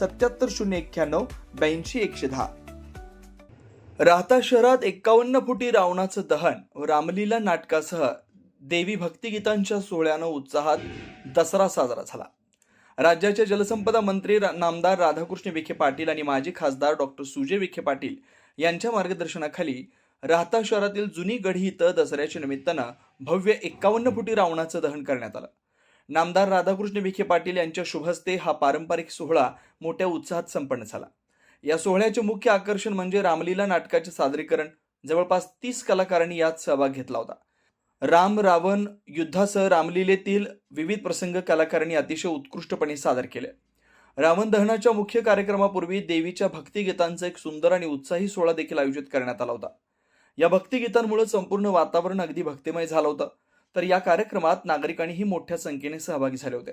सत्याहत्तर शून्य एक्क्याण्णव ब्याऐंशी एकशे दहा. राहता शहरात एक्कावन्न फुटी रावणाचं दहन व रामलीला नाटकासह देवी भक्तिगीतांच्या सोहळ्यानं उत्साहात दसरा साजरा झाला. राज्याचे जलसंपदा मंत्री नामदार राधाकृष्ण विखे पाटील आणि माजी खासदार डॉक्टर सुजय विखे पाटील यांच्या मार्गदर्शनाखाली राहता शहरातील जुनी गढी इथं दसऱ्याच्या निमित्तानं भव्य एक्कावन्न फुटी रावणाचं दहन करण्यात आलं. नामदार राधाकृष्ण विखे पाटील यांच्या शुभहस्ते हा पारंपरिक सोहळा मोठ्या उत्साहात संपन्न झाला. या सोहळ्याचे मुख्य आकर्षण म्हणजे रामलीला नाटकाचे सादरीकरण. जवळपास तीस कलाकारांनी यात सहभाग घेतला होता. राम रावण युद्धासह रामलीलेतील विविध प्रसंग कलाकारांनी अतिशय उत्कृष्टपणे सादर केले. रावण दहनाच्या मुख्य कार्यक्रमापूर्वी देवीच्या भक्तिगीतांचा एक सुंदर आणि उत्साही सोहळा देखील आयोजित करण्यात आला होता. या भक्तिगीतांमुळे संपूर्ण वातावरण अगदी भक्तिमय झालं होतं. तर या कार्यक्रमात नागरिकांनीही मोठ्या संख्येने सहभागी झाले होते.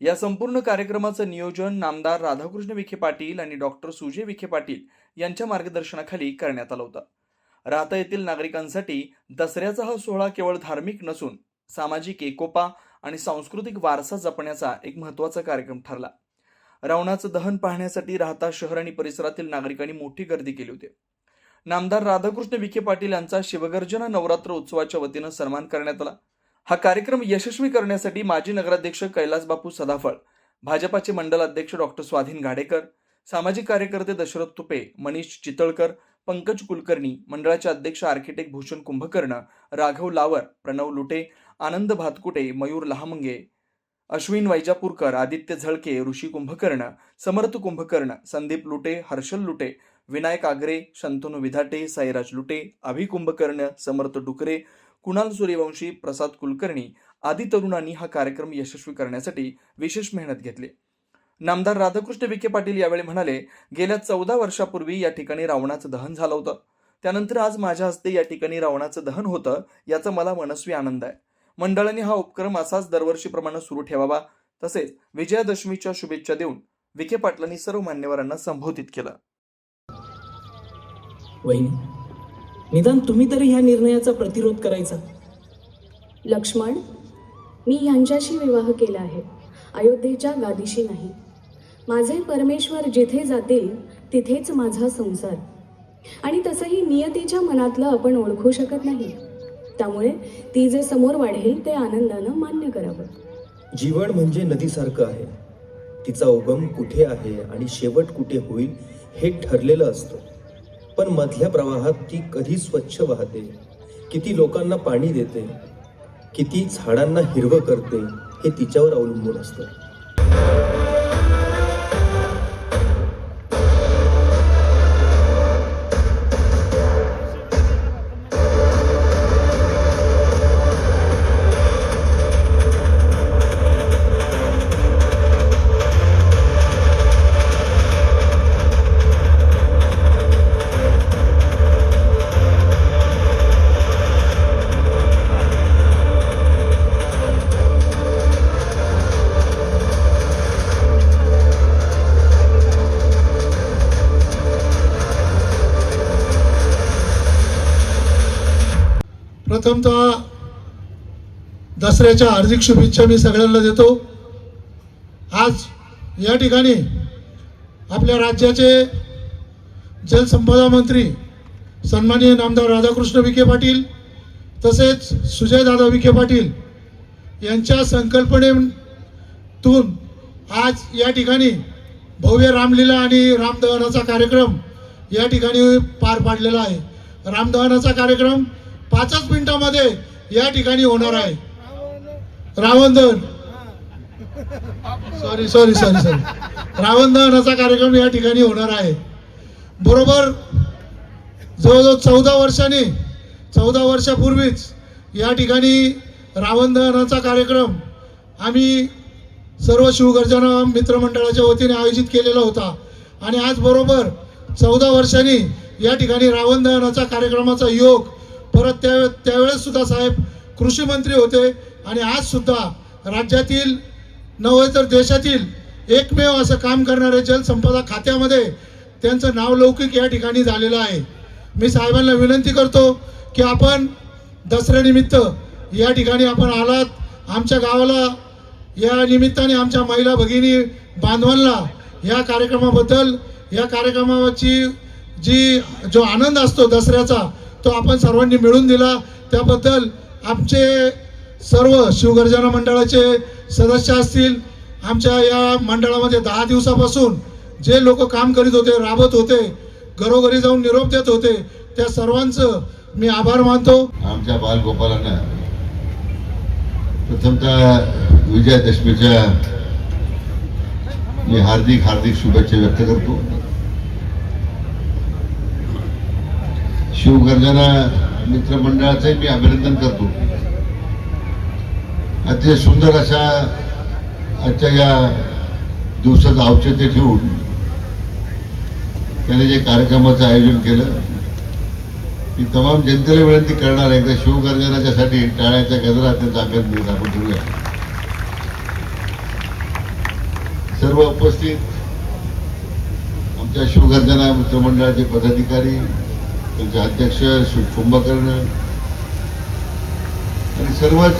या संपूर्ण कार्यक्रमाचं नियोजन नामदार राधाकृष्ण विखे पाटील आणि डॉक्टर सुजय विखे पाटील यांच्या मार्गदर्शनाखाली करण्यात आलं होतं. राहता येथील नागरिकांसाठी दसऱ्याचा हा सोहळा केवळ धार्मिक नसून सामाजिक एकोपा आणि सांस्कृतिक वारसा जपण्याचा एक महत्त्वाचा कार्यक्रम ठरला. रावणाचं दहन पाहण्यासाठी राहता शहर आणि परिसरातील नागरिकांनी मोठी गर्दी केली होती. नामदार राधाकृष्ण विखे पाटील यांचा शिवगर्जना नवरात्र उत्सवाच्या वतीनं सन्मान करण्यात आला. हा कार्यक्रम यशस्वी करण्यासाठी माजी नगराध्यक्ष कैलास बापू सदाफळ भाजपाचे मंडल अध्यक्ष डॉक्टर स्वाधीन घाडेकर सामाजिक कार्यकर्ते दशरथ तुपे मनीष चितळकर पंकज कुलकर्णी मंडळाचे अध्यक्ष आर्किटेक्ट भूषण कुंभकर्ण राघव लावर प्रणव लुटे आनंद भातकुटे मयूर लहामंगे अश्विन वैजापूरकर आदित्य झळके ऋषी कुंभकर्ण समर्थ कुंभकर्ण संदीप लुटे हर्षल लुटे विनायक आगरे शंतनू विधाटे साईराज लुटे अभि कुंभकर्ण समर्थ डुकरे कुणाल सूर्यवंशी प्रसाद कुलकर्णी आदी तरुणांनी हा कार्यक्रम यशस्वी करण्यासाठी विशेष मेहनत घेतली. नामदार राधाकृष्ण विखे पाटील यावेळी म्हणाले गेल्या चौदा वर्षापूर्वी या ठिकाणी रावणाचं दहन झालं होतं. त्यानंतर आज माझ्या हस्ते या ठिकाणी रावणाचं दहन होतं याचा मला मनस्वी आनंद आहे. मंडळाने हा उपक्रम असाच दरवर्षीप्रमाणे सुरू ठेवावा. तसेच विजयादशमीच्या शुभेच्छा देऊन विखे पाटलांनी सर्व मान्यवरांना संबोधित केलं. वहिनी निदान तुम्ही तरी ह्या निर्णयाचा प्रतिरोध करायचा. लक्ष्मण मी ह्यांच्याशी विवाह केला आहे. अयोध्येच्या गादीशी नाही. माझे परमेश्वर जिथे जातील तिथेच माझा संसार. आणि तसंही नियतीच्या मनातलं आपण ओळखू शकत नाही. त्यामुळे ती जे समोर वाढेल ते आनंदानं मान्य करावं. जीवन म्हणजे नदीसारखं आहे. तिचा उगम कुठे आहे आणि शेवट कुठे होईल हे ठरलेलं असतं. पण मधल्या प्रवाहात ती कधी स्वच्छ वाहते? किती लोकांना पाणी देते? किती झाडांना हिरवं करते? हे तिच्यावर अवलंबून असतं. प्रथमतः दसऱ्याच्या हार्दिक शुभेच्छा मी सगळ्यांना देतो. आज या ठिकाणी आपल्या राज्याचे जलसंपदा मंत्री सन्माननीय नामदार राधाकृष्ण विखे पाटील तसेच सुजयदादा विखे पाटील यांच्या संकल्पनेतून आज या ठिकाणी भव्य रामलीला आणि रामदहनाचा कार्यक्रम या ठिकाणी पार पाडलेला आहे. रामदहनाचा कार्यक्रम पाचच मिनिटामध्ये या ठिकाणी होणार आहे. रावण दहन सॉरी सॉरी सॉरी सॉरी रावणदहनाचा कार्यक्रम या ठिकाणी होणार आहे. बरोबर जवळजवळ चौदा वर्षांनी चौदा वर्षापूर्वीच या ठिकाणी रावणदहनाचा कार्यक्रम आम्ही सर्व शिवगर्जना मित्रमंडळाच्या वतीने आयोजित केलेला होता. आणि आज बरोबर चौदा वर्षांनी या ठिकाणी रावणदहनाचा कार्यक्रमाचा योग परत त्या त्यावेळेस सुद्धा साहेब कृषी मंत्री होते आणि आज सुद्धा राज्यातील नव्हे तर देशातील एकमेव असं काम करणारे जलसंपदा खात्यामध्ये त्यांचं नावलौकिक या ठिकाणी झालेलं आहे. मी साहेबांना विनंती करतो की आपण दसऱ्यानिमित्त या ठिकाणी आपण आलात. आमच्या गावाला या निमित्ताने आमच्या महिला भगिनी बांधवांना या कार्यक्रमाबद्दल या कार्यक्रमाची जी जो आनंद असतो दसऱ्याचा तो आपण सर्वांनी मिळून दिला. त्याबद्दल आमचे सर्व शिवगर्जना मंडळाचे सदस्य असतील. आमच्या या मंडळामध्ये दहा दिवसापासून जे लोक काम करीत होते राबत होते घरोघरी जाऊन निरोप देत होते त्या सर्वांचं मी आभार मानतो. आमच्या बालगोपालांना प्रथमतः विजयादशमीच्या मी हार्दिक हार्दिक शुभेच्छा व्यक्त करतो. शिवगर्जना मित्रमंडळाचंही मी अभिनंदन करतो. अतिशय सुंदर अशा आजच्या या दिवसाचं औचित्य ठेवून त्याने जे कार्यक्रमाचं आयोजन केलं मी तमाम जनतेला विनंती करणार आहे एकदा शिवगर्जनाच्यासाठी टाळ्याच्या गजरात त्यांचा अभिनंदन आपण ठेवूया. सर्व उपस्थित आमच्या शिवगर्जना मित्रमंडळाचे पदाधिकारी त्यांचे अध्यक्ष श्री कुंभकर्ण आणि सर्वच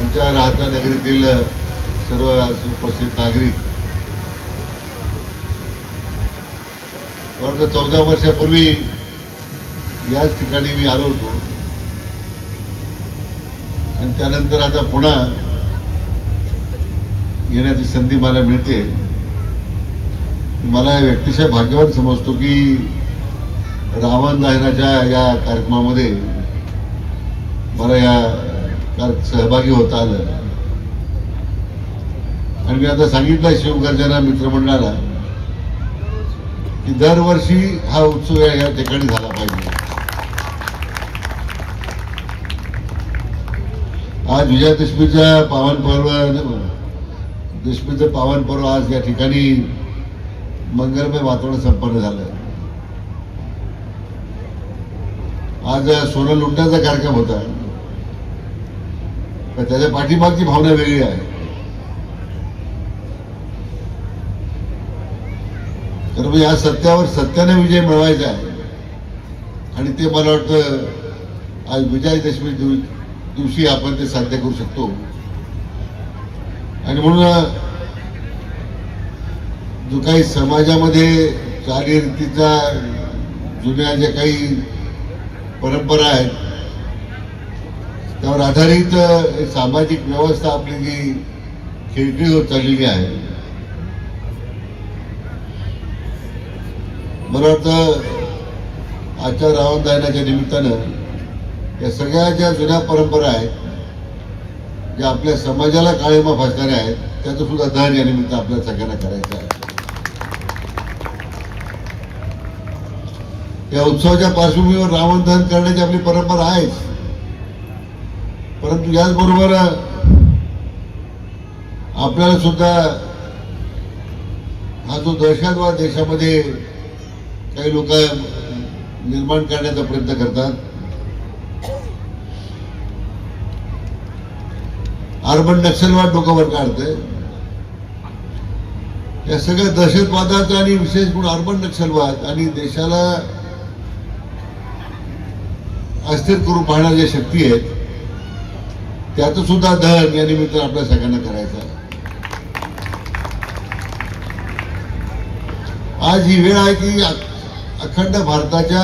आमच्या राहता नगरीतील सर्व उपस्थित नागरिक. वर्ग चौदा वर्षापूर्वी याच ठिकाणी मी आलो होतो. आणि त्यानंतर आता पुन्हा येण्याची संधी मला मिळते. मला व्यक्तिशः भाग्यवान समजतो की रावण दहनाच्या या कार्यक्रमामध्ये मला या कार- सहभागी होता आलं. आणि मी आता सांगितलं शिवगर्जना मित्रमंडळाला की दरवर्षी हा उत्सव या या ठिकाणी झाला पाहिजे. आज विजयादशमीचा पावन पर्व दशमीचं पावन पर्व आज या ठिकाणी मंगलमय वातावरण संपन्न झालं. आज सोनं लुटण्याचा कार्यक्रम होता पण त्याच्या पाठीमागची भावना वेगळी आहे. तर मग या सत्यावर सत्याने विजय मिळवायचा आहे. आणि ते मला वाटतं आज विजयादशमी दिव- दिवशी आपण ते साध्य करू शकतो. आणि म्हणून जो काही समाजामध्ये चालीरीतीचा जुन्या ज्या काही परंपरा आहेत त्यावर आधारित सामाजिक व्यवस्था आपली जी खिळखिळी होत चाललेली आहे. मला वाटतं आजच्या रावण दहनाच्या निमित्तानं या सगळ्या ज्या जुन्या परंपरा आहेत ज्या आपल्या समाजाला काळेमा फासणाऱ्या आहेत त्याचं सुद्धा दहन या निमित्त आपल्या सगळ्यांना करायचं आहे. या उत्सवाच्या पार्श्वभूमीवर रावण दहन करण्याची आपली परंपरा आहेच परंतु याचबरोबर आपल्याला सुद्धा हा जो दहशतवाद देशामध्ये काही लोक निर्माण करण्याचा प्रयत्न करतात. अर्बन नक्षलवाद डोक्यावर काढतंय. या सगळ्या दहशतवादाचा आणि विशेष म्हणून अर्बन नक्षलवाद आणि देशाला अस्थिर करून पाहणाऱ्या ज्या शक्ती आहेत त्याचं सुद्धा दहन या निमित्त आपल्या सगळ्यांना करायचं आहे. आज ही वेळ आहे की अखंड भारताच्या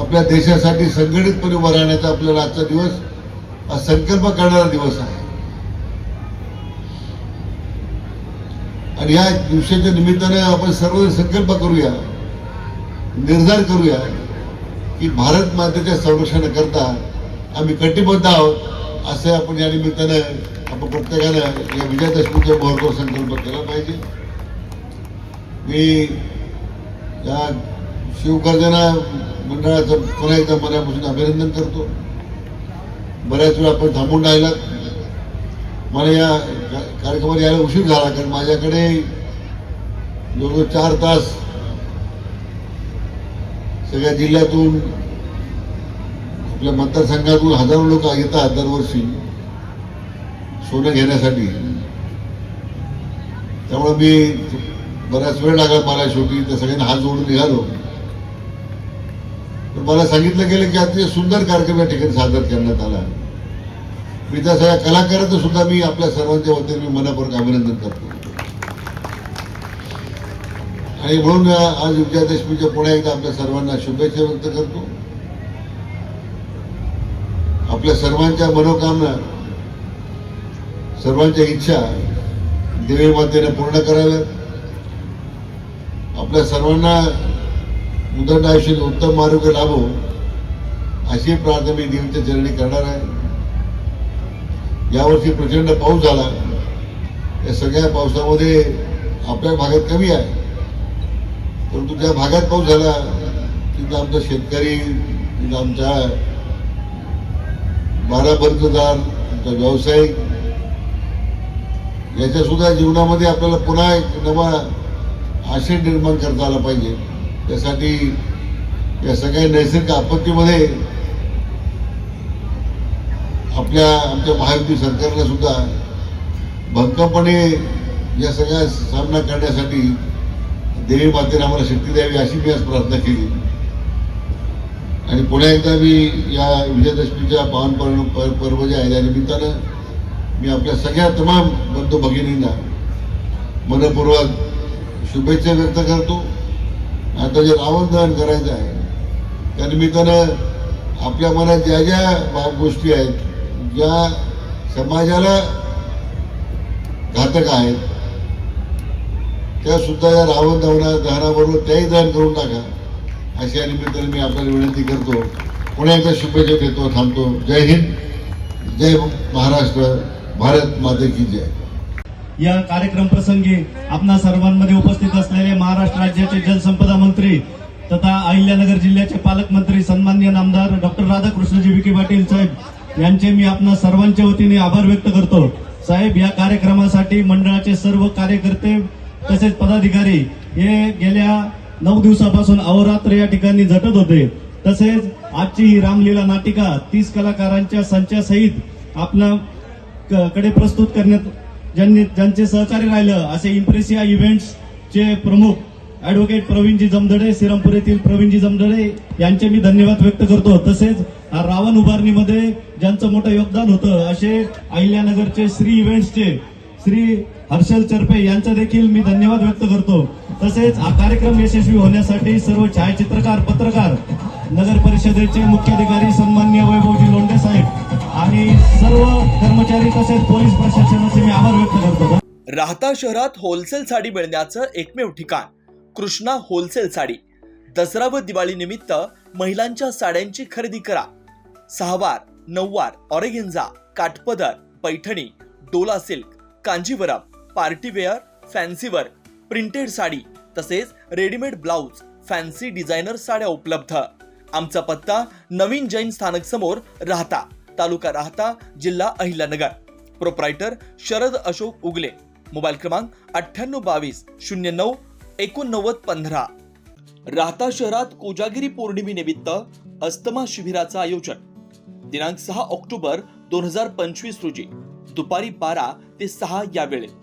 आपल्या देशासाठी संघटितपणे उभं राहण्याचा आपल्याला आजचा दिवस हा संकल्प करणारा दिवस आहे. आणि या दिवसाच्या निमित्ताने आपण सर्व संकल्प करूया. निर्धार करूया की भारत मातेच्या संरक्षणाकरता आम्ही कटिबद्ध आहोत असं आपण या निमित्तानं आपण प्रत्येकानं या विजयादशमीचा महत्त्व संकल्प केला पाहिजे. मी या शिवगर्जना मंडळाचं पुन्हा एकदा मनापासून अभिनंदन करतो. बऱ्याच वेळा आपण थांबून राहिलात मला या कार्यक्रमात यायला उशीर झाला कारण माझ्याकडे जवळजवळ चार तास सगळ्या जिल्ह्यातून आपल्या मतदारसंघातून हजारो लोक येतात दरवर्षी सोनं घेण्यासाठी. त्यामुळे मी बराच वेळ लागला मला शेवटी त्या सगळ्यांना हात जोडून निघालो. तर मला सांगितलं गेलं की अतिशय सुंदर कार्यक्रम या ठिकाणी सादर करण्यात आला. मी त्या सगळ्या कलाकारांचं सुद्धा मी आपल्या सर्वांच्या वतीने मी मनापूर्वक अभिनंदन करतो. आणि म्हणून आज विजयादशमीच्या पुन्हा एकदा आपल्या सर्वांना शुभेच्छा व्यक्त करतो. आपल्या सर्वांच्या मनोकामना सर्वांच्या इच्छा देवी मातेने पूर्ण कराव्यात. आपल्या सर्वांना उदंड आयुष्यात उत्तम आरोग्य लाभो अशी प्रार्थना मी देवीच्या चरणी करणार आहे. यावर्षी प्रचंड पाऊस झाला. या सगळ्या पावसामध्ये आपल्या भागात कमी आहे. परंतु ज्या भागात पाऊस झाला तिथं आमचा शेतकरी तिथं आमच्या बारा बर्गदार आमचा व्यावसायिक याच्या सुद्धा जीवनामध्ये आपल्याला पुन्हा एक नवा आशय निर्माण करता आला पाहिजे. त्यासाठी या सगळ्या नैसर्गिक आपत्तीमध्ये आपल्या आमच्या महायुती सरकारला सुद्धा भक्कमपणे या सगळ्या सामना करण्यासाठी देवी मातेने आम्हाला शक्ती द्यावी अशी मी आज प्रार्थना केली. आणि पुन्हा एकदा मी या विजयादशमीच्या पावन पर्व पर- पर्व जे आहे त्या निमित्तानं मी आपल्या सगळ्या तमाम बंधू भगिनींना मनपूर्वक शुभेच्छा व्यक्त करतो. आता जे रावण दहन करायचं आहे त्या निमित्तानं आपल्या मनात ज्या ज्या गोष्टी आहेत ज्या समाजाला घातक आहेत त्या सुद्धा या रावण धावण्या दहनाबरोबर त्याही दहन करून टाका. अशा निमित्ताने मी आपल्याला विनंती करतो. पुन्हा एकदा शुभेच्छा देतो थांबतो. जय हिंद जय महाराष्ट्र भारत माते की जय. या कार्यक्रम प्रसंगी आपणा सर्वांमध्ये उपस्थित असलेले महाराष्ट्र राज्याचे जलसंपदा मंत्री तथा अहिल्यानगर जिल्ह्याचे पालकमंत्री सन्मान्य नामदार डॉक्टर राधाकृष्णजी विखे पाटील साहेब यांचे मी आपणा सर्वांच्या वतीने आभार व्यक्त करतो. साहेब या कार्यक्रमासाठी मंडळाचे सर्व कार्यकर्ते तसेच पदाधिकारी हे गेल्या नऊ दिवसापासून अहोरात्र या ठिकाणी झटत होते. तसेच आजची ही रामलीला नाटिका तीस कलाकारांच्या संचासहित आपल्या कडे प्रस्तुत करण्यात ज्यांनी ज्यांचे सहकार्य राहिलं असे इम्प्रेसिया इव्हेंट्स चे प्रमुख ऍडव्होकेट प्रवीणजी जमदडे श्रीरामपूर येथील प्रवीणजी जमदडे यांचे मी धन्यवाद व्यक्त करतो. तसेच रावण उभारणीमध्ये ज्यांचं मोठं योगदान होतं असे अहिल्यानगरचे श्री इव्हेंट्सचे श्री हर्षल चरपे यांचा देखील मी धन्यवाद व्यक्त करतो. तसेच हा कार्यक्रम यशस्वी होण्यासाठी सर्व छायाचित्रकार पत्रकार नगर परिषदेचे मुख्याधिकारी सन्मान्य वैभवजी लोंढे साहेब आणि सर्व कर्मचारी तसेच पोलीस प्रशासनाचे मी आभार व्यक्त करतो. राहता शहरात होलसेल साडी मिळण्याचं एकमेव ठिकाण कृष्णा होलसेल साडी. दसरा व दिवाळी निमित्त महिलांच्या साड्यांची खरेदी करा. सहावार नऊवार ऑरेगेंजा काठपदर Paithani Dola silk Kanjivaram party wear फॅन्सीवर printed sari तसेच रेडीमेड ब्लाऊज फॅन्सी डिझायनर साड्या उपलब्ध. आमचा पत्ता नवीन जैन स्थानक समोर राहता तालुका राहता जिल्हा अहिल्यानगर. प्रोप्रायटर शरद अशोक उगले. मोबाईल क्रमांक अठ्ठ्याण्णव बावीस शून्य नऊ एकोणनव्वद पंधरा. राहता शहरात कोजागिरी पौर्णिमेनिमित्त अस्तमा शिबिराचं आयोजन. दिनांक सहा ऑक्टोबर दोन हजार पंचवीस रोजी. दुपारी बारा ते सहा या वेळेत